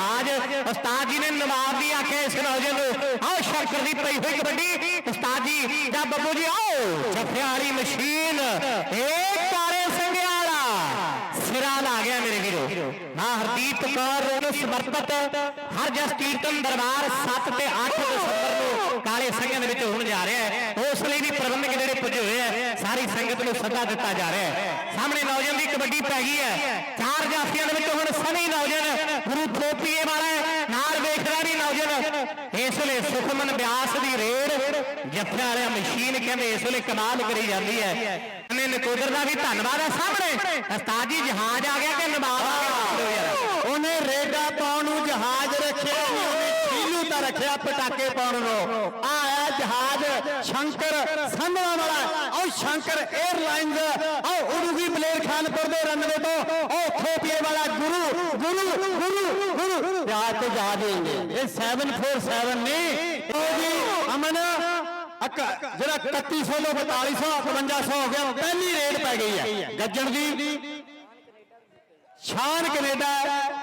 ਲਿਹਾਜ਼ ਉਸਤਾਦ ਜੀ ਨੇ ਨਵਾਬ ਦੀ ਆਖਿਆ ਇਸ ਨੌਜਵਾਨ ਨੂੰ, ਆਓ ਸ਼ਰਕਰ ਦੀ ਪਈ ਹੋਈ ਕਬੱਡੀ। ਉਸਤਾਦ ਜੀ, ਜਾਂ ਬੱਬੂ ਜੀ, ਆਓ ਜੱਫੇ ਵਾਲੀ ਮਸ਼ੀਨ। ਏ ਤਾਰੇ ਸੰਘਿਆਲਾ। ਸਿਰਾ ਲਾ ਗਿਆ ਮੇਰੇ ਵੀਰੋ। ਨਾ ਹਰਦੀਪ ਕੌਰ ਨੂੰ ਸਮਰਪਿਤ ਹਰ ਜਸ ਕੀਰਤਨ ਦਰਬਾਰ 7 ਤੇ 8 ਦਸੰਬਰ ਨੂੰ ਕਾਲੇ ਸੰਘਾਂ ਦੇ ਵਿੱਚ ਹੋਣ ਜਾ ਰਿਹਾ ਹੈ। ਉਸ ਲਈ ਵੀ ਪ੍ਰਬੰਧਕ ਜਿਹੜੇ ਪੁੱਜੇ ਹੋਏ ਆ ਸਾਰੀ ਸੰਗਤ ਨੂੰ ਸੱਦਾ ਦਿੱਤਾ ਜਾ ਰਿਹਾ ਹੈ। ਸਾਹਮਣੇ ਨੌਜਵਾਨ ਦੀ ਕਬੱਡੀ ਪੈ ਗਈ ਹੈ। ਚਾਰ ਜਾਫੀਆਂ ਦੇ ਵਿੱਚ ਹੁਣ ਸਨੀ ਨੌਜਵਾਨ ਗੁਰੂ ਥੋਪੀਏ ਵਾਲਾ ਨਾਲ ਵੇਖਦਾ ਵੀ ਨੌਜਵਾਨ। ਇਸ ਵੇਲੇ ਸੁਖਮਨ ਬਿਆਸ ਦੀ ਰੇਡ, ਜੱਫਿਆਂ ਵਾਲਿਆ ਮਸ਼ੀਨ ਕਹਿੰਦੇ ਇਸ ਵੇਲੇ ਕਮਾਲ ਕਰੀ ਜਾਂਦੀ ਹੈ। ਨੇ ਨਕੋਦਰ ਦਾ ਵੀ ਧੰਨਵਾਦ ਹੈ ਸਾਹਮਣੇ। ਉਸਤਾਦ ਜੀ, ਜਹਾਜ਼ ਆ ਗਿਆ ਕਿ ਨਵਾਬ ਆ ਗਿਆ? ਉਹਨੇ ਰੇਡਾ ਪਾਉਣ ਨੂੰ ਜਹਾਜ਼ ਰੱਖਿਆ ਨਹੀਂ ਉਹਨੇ ਛੀਲੂ ਤਾਂ ਰੱਖਿਆ ਪਟਾਕੇ ਪਾਉਣ ਨੂੰ। ਆ ਆਇਆ ਜਹਾਜ਼, ਸ਼ੰਕਰ ਸੰਧਵਾ ਵਾਲਾ। ਉਹ ਸ਼ੰਕਰ 에ਅਰਲਾਈਨਸ ਉਹ ਉੜੂਗੀ ਬਲੇਰ ਖਾਨਪੁਰ ਦੇ ਰਨਵੇ ਤੋਂ। ਉਹ ਖੋਪੀਏ ਵਾਲਾ ਗੁਰੂ ਗੁਰੂ ਗੁਰੂ ਗੁਰੂ ਜਹਾਜ਼ ਤੇ ਜਾ ਦੇਂਗੇ ਇਹ 747 ਨਹੀਂ ਉਹ ਜੀ ਅਮਨ, ਅਕ ਜਿਹੜਾ 3100 ਤੋਂ 4200 5500 ਹੋ ਗਿਆ ਪਹਿਲੀ ਰੇਡ ਪੈ ਗਈ ਹੈ। ਗੱਜਣ ਦੀ। ਸ਼ਾਨ ਕੈਨੇਡਾ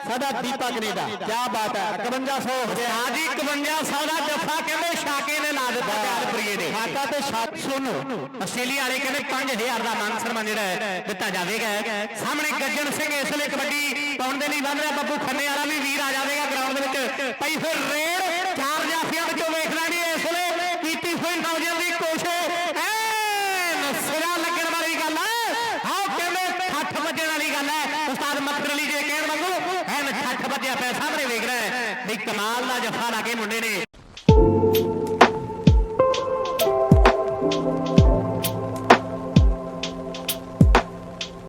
ਸਾਡਾ ਦੀਪਾ ਕੈਨੇਡਾ। ਕੀ ਬਾਤ ਹੈ 5100 ਹੋ ਗਿਆ। ਆਜੀ 5100 ਦਾ ਜੱਫਾ ਕਹਿੰਦੇ ਸ਼ਾਕੇ ਨੇ ਲਾ ਦਿੱਤਾ ਪਿਆਰਪੁਰੀਏ ਨੇ। ਖਾਤਾ ਤੇ 700 ਨੂੰ ਆਸਟ੍ਰੇਲੀਆ ਵਾਲੇ ਕਹਿੰਦੇ 5000 ਦਾ ਮਾਨ ਸਨਮਾਨ ਜਿਹੜਾ ਹੈ ਦਿੱਤਾ ਜਾਵੇਗਾ। ਸਾਹਮਣੇ ਗੱਜਣ ਸਿੰਘ ਇਸ ਵੇਲੇ ਕਬੱਡੀ ਪਾਉਣ ਦੇ ਲਈ ਵੱਧ ਰਿਹਾ ਬੱਬੂ ਖੰਨੇ ਵਾਲਾ ਵੀ ਵੀਰ ਆ ਜਾਵੇਗਾ ਗਰਾਊਂਡ ਦੇ ਵਿੱਚ। ਪਈ ਫਿਰ ਰੇਡ ਚਾਰ ਜਾਫੀਆਂ ਵਿੱਚੋਂ ਵੇਖਣਾ ਨਹੀਂ ਇਸ ਵੇਲੇ। ਕੀਤੀ ਹੋਈ ਨੌਜਵਾਨ ਦੀ ਕੋਸ਼ਿਸ਼। ਐਨ ਸਿਰਾ ਲੱਗਣ ਵਾਲੀ ਗੱਲ ਹੈ। ਆਹ ਕਹਿੰਦੇ ਠੱਠ ਵੱਜਣ ਵਾਲੀ ਗੱਲ ਹੈ ਉਸਤਾਦ ਮਕਦਲੀ ਜੇ ਕਹਿਣ ਵਾਂਗੂ, ਐਨ ਛੱਠ ਵੱਜਿਆ ਪਿਆ ਸਾਹਮਣੇ ਵੇਖ ਰਿਹਾ ਬਈ ਕਮਾਲ ਦਾ ਜਫਾ ਲਾ ਕੇ ਮੁੰਡੇ ਨੇ।